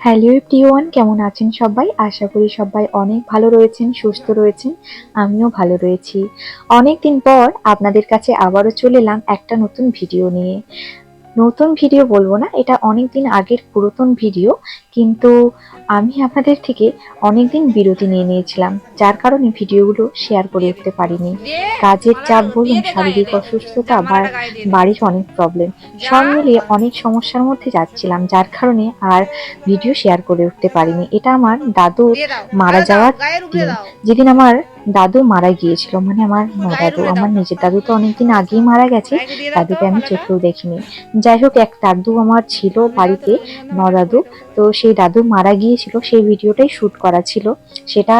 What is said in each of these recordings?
Hello one কেমন আছেন সবাই? আশা করি সবাই অনেক ভালো রয়েছেন, সুস্থ রয়েছেন, আমিও ভালো রয়েছি। অনেক দিন পর আপনাদের কাছে আবারও চলে এলাম একটা নতুন ভিডিও নিয়ে। নতুন ভিডিও বলব না এটা অনেক দিন আগের পুরাতন ভিডিও কিন্তু আমি আপনাদের থেকে অনেক দিন বিরতি নিয়ে নিয়েছিলাম যার কারণে ভিডিওগুলো শেয়ার করে উঠতে পারিনি। কাজের চাপ বলুন শারীরিক অসুস্থতা বা বাড়ির অনেক প্রবলেম সব মিলিয়ে অনেক সমস্যার মধ্যে যাচ্ছিলাম যার কারণে আর ভিডিও শেয়ার করে উঠতে পারিনি। এটা আমার দাদুর মারা যাওয়ার দিন। যেদিন আমার দাদু মারা গিয়েছিল মানে আমার দাদু আমার নিজের দাদু তো অনেকদিন আগেই মারা গেছে দাদুকে আমি চোখেও দেখিনি। যাই হোক এক দাদু আমার ছিল বাড়িতে নদাদু তো সেই দাদু মারা গিয়েছিল সেই ভিডিওটাই শুট করা ছিল সেটা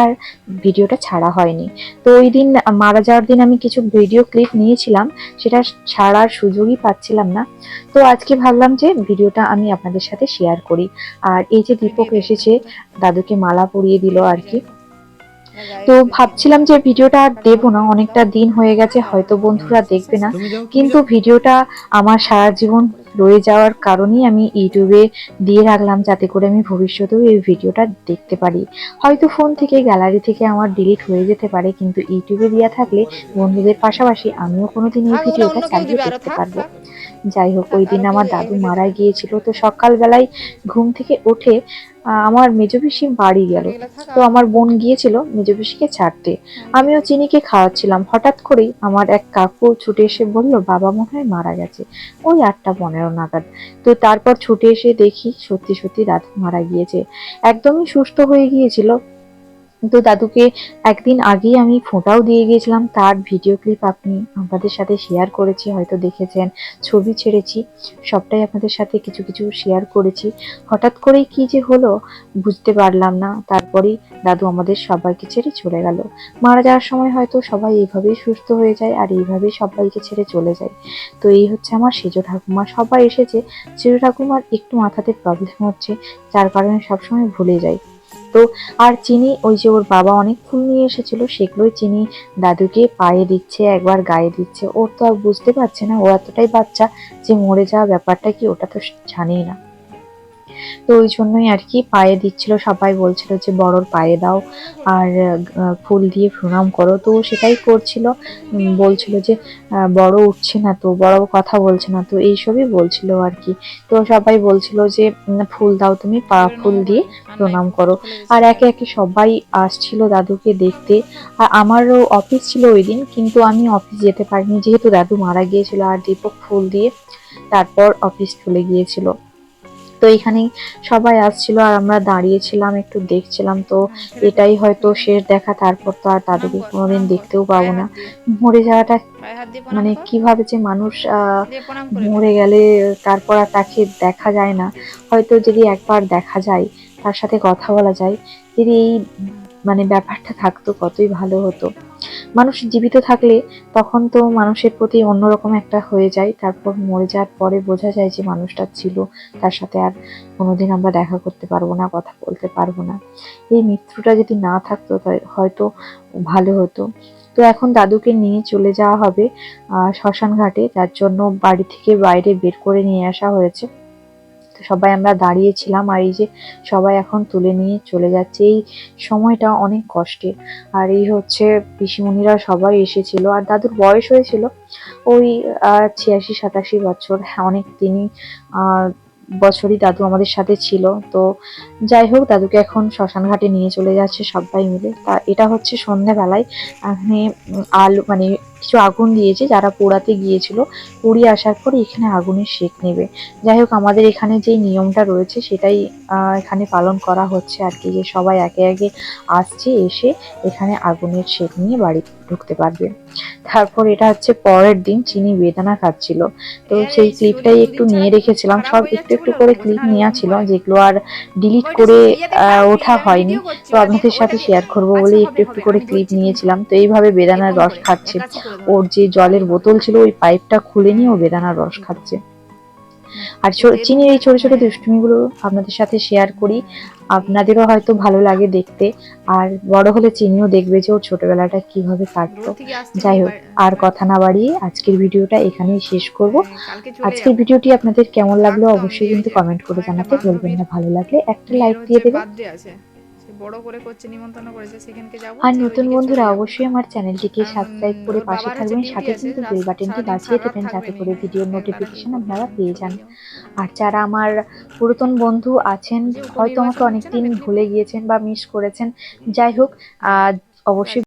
ভিডিওটা ছাড়া হয়নি। তো ওই দিন মারা যাওয়ার দিন আমি কিছু ভিডিও ক্লিপ নিয়েছিলাম সেটা ছাড়ার সুযোগই পাচ্ছিলাম না। তো আজকে ভাবলাম যে ভিডিওটা আমি আপনাদের সাথে শেয়ার করি। আর এই যে দীপক এসেছে। দাদুকে মালা পরিয়ে দিল আর কি। তো ভাবছিলাম যে ভিডিওটা আর দেবো না অনেকটা দিন হয়ে গেছে হয়তো বন্ধুরা দেখবে না। কিন্তু ভিডিওটা আমার সারা জীবন রয়ে যাওয়ার কারণেই আমি ইউটিউবে দিয়ে রাখলাম যাতে করে আমি ভবিষ্যতেও এই ভিডিওটা দেখতে পারি। হয়তো ফোন থেকে গ্যালারি থেকে আমার ডিলিট হয়ে যেতে পারে কিন্তু ইউটিউবে দেওয়া থাকলে বন্ধুদের পাশাপাশি আমিও কোনোদিন এই ভিডিওটা চালিয়ে দেখতে পারব। যাই হোক ওই দিন আমার দাদু মারা গিয়েছিল তো সকালবেলায় ঘুম থেকে উঠে আমার মেজো পিসি বাড়ি গেল। তো আমার বোন গিয়েছিল মেজো পিসিকে ছাড়তে। আমিও চিনিকে খাওয়াচ্ছিলাম। হঠাৎ করেই আমার এক কাকু ছুটে এসে বলল বাবা মনে হয় মারা গেছে। ওই আটটা পনেরো নাগাদ। তো তারপর ছুটে এসে দেখি সত্যি সত্যি দাদু মারা গিয়েছে। একদমই সুস্থ হয়ে গিয়েছিল। তো দাদুকে একদিন আগেই আমি ফোঁটাও দিয়ে গিয়েছিলাম। তার ভিডিও ক্লিপ আপনি আপনাদের সাথে শেয়ার করেছি, হয়তো দেখেছেন। ছবি ছেড়েছি, সবটাই আপনাদের সাথে কিছু কিছু শেয়ার করেছি। হঠাৎ করেই কি যে হলো বুঝতে পারলাম না। তারপরেই দাদু আমাদের সবাইকে ছেড়ে চলে গেল। মারা যাওয়ার সময় হয়তো সবাই এইভাবেই সুস্থ হয়ে যায় আর এইভাবেই সবাইকে ছেড়ে চলে যায়। তো এই হচ্ছে আমার সেজ ঠাকুমা। সবাই এসেছে। সেজ ঠাকুমার একটু মাথাতে প্রবলেম হচ্ছে, যার কারণে সবসময় ভুলে যায় তো আর চিনি, ওই যে ওর বাবা অনেক ফুল নিয়ে এসেছিল, সেগুলোই চিনি দাদুকে পায়ে দিচ্ছে, একবার গায়ে দিচ্ছে। ওর তো আর বুঝতে পারছে না, ও এতটাই বাচ্চা যে মরে যাওয়া ব্যাপারটা কি ওটা তো জানেই না। তো ওই জন্যই আর কি পায়ে দিচ্ছিল, সবাই বলছিল যে বড়র পায়ে দাও আর ফুল দিয়ে প্রণাম করো। তো সেটাই করছিল বলছিল যে বড় উঠছে না তো, বড় কথা বলছে না তো, এইসবই বলছিল আর কি। তো সবাই বলছিল যে ফুল দাও তুমি, পা ফুল দিয়ে প্রণাম করো। আর একে একে সবাই আসছিল দাদুকে দেখতে। আর আমারও অফিস ছিল ওই দিন, কিন্তু আমি অফিস যেতে পারিনি, যেহেতু দাদু মারা গিয়েছিল আর দীপক ফুল দিয়ে, তারপর অফিস চলে গিয়েছিল। তো এখানে সবাই আসছিল আর আমরা দাঁড়িয়েছিলাম, একটু দেখছিলাম। তো এটাই হয়তো শেষ দেখা, তারপর তো আর তাদেরকে কোনোদিন দেখতেও পাবো না। মরে যাওয়াটা মানে কীভাবে যে মানুষ মরে গেলে তারপর আর তাকে দেখা যায় না। হয়তো যদি একবার দেখা যায়, তার সাথে কথা বলা যায়, যদি এই মানে ব্যাপারটা থাকতো, কতই ভালো হতো। মানুষ জীবিত থাকলে তখন তো মানুষের প্রতি অন্যরকম একটা হয়ে যায়। তারপর মরে যাওয়ার পরে বোঝা যায় যে মানুষটা ছিল, তার সাথে আর কোনোদিন আমরা দেখা করতে পারব না, কথা বলতে পারব না। এই মৃত্যুটা যদি না থাকতো হয়তো ভালো হতো। তো এখন দাদুকে নিয়ে চলে যাওয়া হবে শ্মশান ঘাটে যার জন্য বাড়ি থেকে বাইরে বের করে নিয়ে আসা হয়েছে। সবাই আমরা দাঁড়িয়েছিলাম আর এই যে সবাই এখন তুলে নিয়ে চলে যাচ্ছে। এই সময়টা অনেক কষ্টের। আর এই হচ্ছে পিসিমণিরা সবাই এসেছিল। আর দাদুর বয়স হয়েছিল ওই ছিয়াশি, সাতাশি বছর। হ্যাঁ অনেক তিনি বছরই দাদু আমাদের সাথে ছিল। তো যাই হোক, দাদুকে এখন শ্মশান ঘাটে নিয়ে চলে যাচ্ছে সবাই মিলে। তা এটা হচ্ছে সন্ধ্যাবেলায় এখানে আলু মানে কিছু আগুন দিয়েছে যারা পোড়াতে গিয়েছিল। পুড়িয়ে আসার পর এখানে আগুনের শেক নেবে। যাই হোক আমাদের এখানে যেই নিয়মটা রয়েছে সেটাই এখানে পালন করা হচ্ছে আর কি যে সবাই একে একে আসছে এসে এখানে আগুনের শেক নিয়ে বাড়ি ঢুকতে পারবে। তারপর এটা হচ্ছে পরের দিন চিনি বেদানা খাচ্ছিল। তো সেই ক্লিপটাই একটু নিয়ে রেখেছিলাম। সব একটু একটু করে ক্লিপ নেওয়া ছিল যেগুলো আর ডিলিট করে ওঠা হয়নি। তো আপনাদের সাথে শেয়ার করব বলে একটু একটু করে ক্লিপ নিয়েছিলাম। তো এইভাবে বেদানার রস খাচ্ছে। ওর যে জলের বোতল ছিল ওই পাইপটা খুলে নিয়ে ও বেদানার রস খাচ্ছে। আর চিনির এই ছোট ছোট দুষ্টুমিগুলো আপনাদের সাথে শেয়ার করি। আপনাদেরও হয়তো ভালো লাগে দেখতে। আর বড় হলে চিনিও দেখবে যে ওর ছোটবেলাটা কীভাবে কাটতো যাই হোক আর কথা না বাড়িয়ে আজকের ভিডিওটা এখানেই শেষ করব। আজকের ভিডিওটি আপনাদের কেমন লাগল অবশ্যই কিন্তু কমেন্ট করে জানাতে ভুলবেন না। ভালো লাগলে একটা লাইক দিয়ে দেবেন। বড় করে করছে নিমন্ত্রণ করেছে সেখানকে যাব আর নতুন বন্ধুরা অবশ্যই আমার চ্যানেলটিকে সাবস্ক্রাইব করে পাশে থাকবেন সাথে কিন্তু বেল বাটনটি বাজিয়ে দেবেন যাতে করে ভিডিও নোটিফিকেশন আপনারা পেয়ে যান। আর যারা আমার পুরাতন বন্ধু আছেন হয়তো আমাকে অনেকদিন ভুলে গিয়েছেন বা মিস করেছেন যাই হোক আহ, অবশ্যই